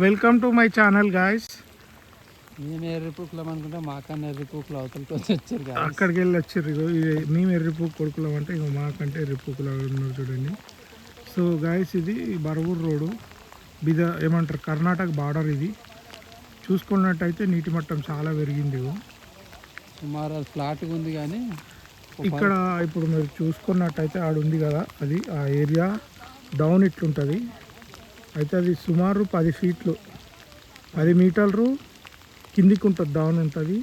Welcome to my channel guys మేము ఎర్రిపుక్కులం అనుకుంటే మాకన్నా ఎర్రిపుక్కులు అవతలకి వచ్చి వచ్చారు అక్కడికి వెళ్ళి వచ్చారు ఇగో ఇది మేము ఎర్రిపూ కొడుకులం అంటే ఇగో మాకంటే ఎర్రిపూకులం ఉన్నారు చూడండి. సో గాయస్ ఇది బరవూర్ రోడ్డు. బిద ఏమంటారు కర్ణాటక బార్డర్ ఇది. చూసుకున్నట్టయితే నీటి మట్టం చాలా పెరిగింది సుమారు ఫ్లాట్గా ఉంది కానీ ఇక్కడ ఇప్పుడు మీరు చూసుకున్నట్టయితే ఆడ ఉంది కదా అది ఆ ఏరియా. డౌన్ ఇట్లుంటుంది. అయితే అది సుమారు పది ఫీట్లు. పది మీటర్లు కిందికి ఉంటుంది డౌన్ ఉంటుంది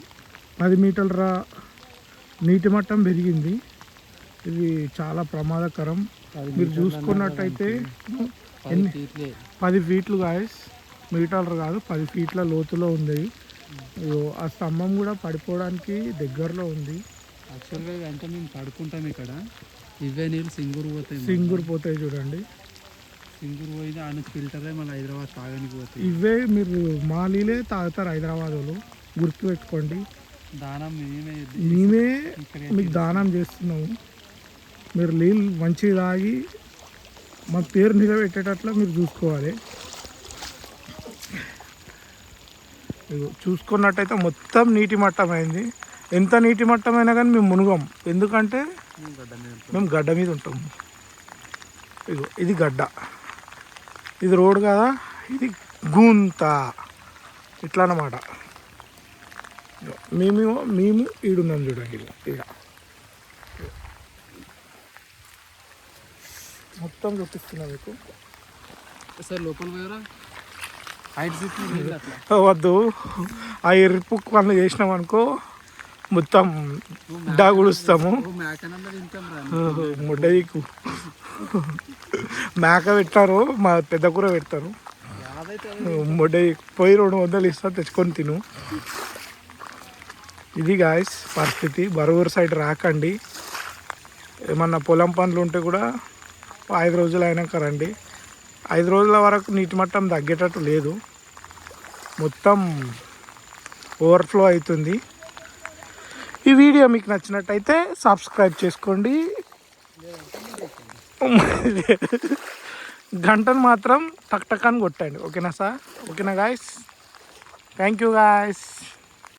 పది మీటర్ల నీటి మట్టం పెరిగింది. ఇది చాలా ప్రమాదకరం. మీరు చూసుకున్నట్టయితే పది ఫీట్లే. పది ఫీట్లు. గాయస్. మీటర్లు కాదు పది ఫీట్ల లోతులో ఉంది. ఆ స్తంభం కూడా పడిపోవడానికి దగ్గరలో ఉంది. యాక్చువల్గా అంటే మేము పడుకుంటాం ఇక్కడ. ఇవే నీళ్ళు సింగూరు పోతాయి. సింగూరు పోతాయి చూడండి. సింగూరు పోయి ఆ నుంచి ఫిల్టర్ మళ్ళీ హైదరాబాద్ తాగడానికి పోతాయి ఇవే మీరు మాలీలే తాగుతారు హైదరాబాద్ వాళ్ళు. గుర్తుపెట్టుకోండి దానం మేమే మేమే మీకు దానం చేస్తున్నాము. మీరు నీళ్ళు మంచిగా తాగి మా పేరు నిలబెట్టేటట్లు మీరు చూసుకోవాలి. చూసుకున్నట్టయితే మొత్తం నీటి మట్టం అయింది ఎంత నీటి మట్టం అయినా కానీ మేము మునుగం. ఎందుకంటే. మేము గడ్డ మీద ఉంటాం. ఇగో ఇది గడ్డ. ఇది రోడ్ కదా? ఇది గుంత. ఇట్లా అన్నమాట మేము మేము ఈడున్నాం చూడండి ఇక మొత్తం చూపిస్తున్నా మీకు. సార్ లోపల వద్దు. ఆ ఎరుపు పనులు చేసినాం అనుకో మొత్తం డాగుడుస్తాము. ఓ మేకనన్నా మేక పెట్టారు మా పెద్ద కూర పెడతారు. యాదైతే ముడ్డ పోయి రెండు వందలు ఇస్తా తెచ్చుకొని తిను. ఇది గాయస్ పరిస్థితి. బరువురు సైడ్ రాకండి. ఏమన్నా పొలం పనులు ఉంటే కూడా ఐదు రోజులు అయినాక రండి. ఐదు రోజుల వరకు నీటి మట్టం తగ్గేటట్టు లేదు. మొత్తం ఓవర్ఫ్లో అవుతుంది. ఈ వీడియో మీకు నచ్చినట్టయితే సబ్స్క్రైబ్ చేసుకోండి. గంటను మాత్రం టక్ టక్ అని కొట్టండి. ఓకేనా సార్? ఓకేనా గాయస్ థ్యాంక్ యూ గాయస్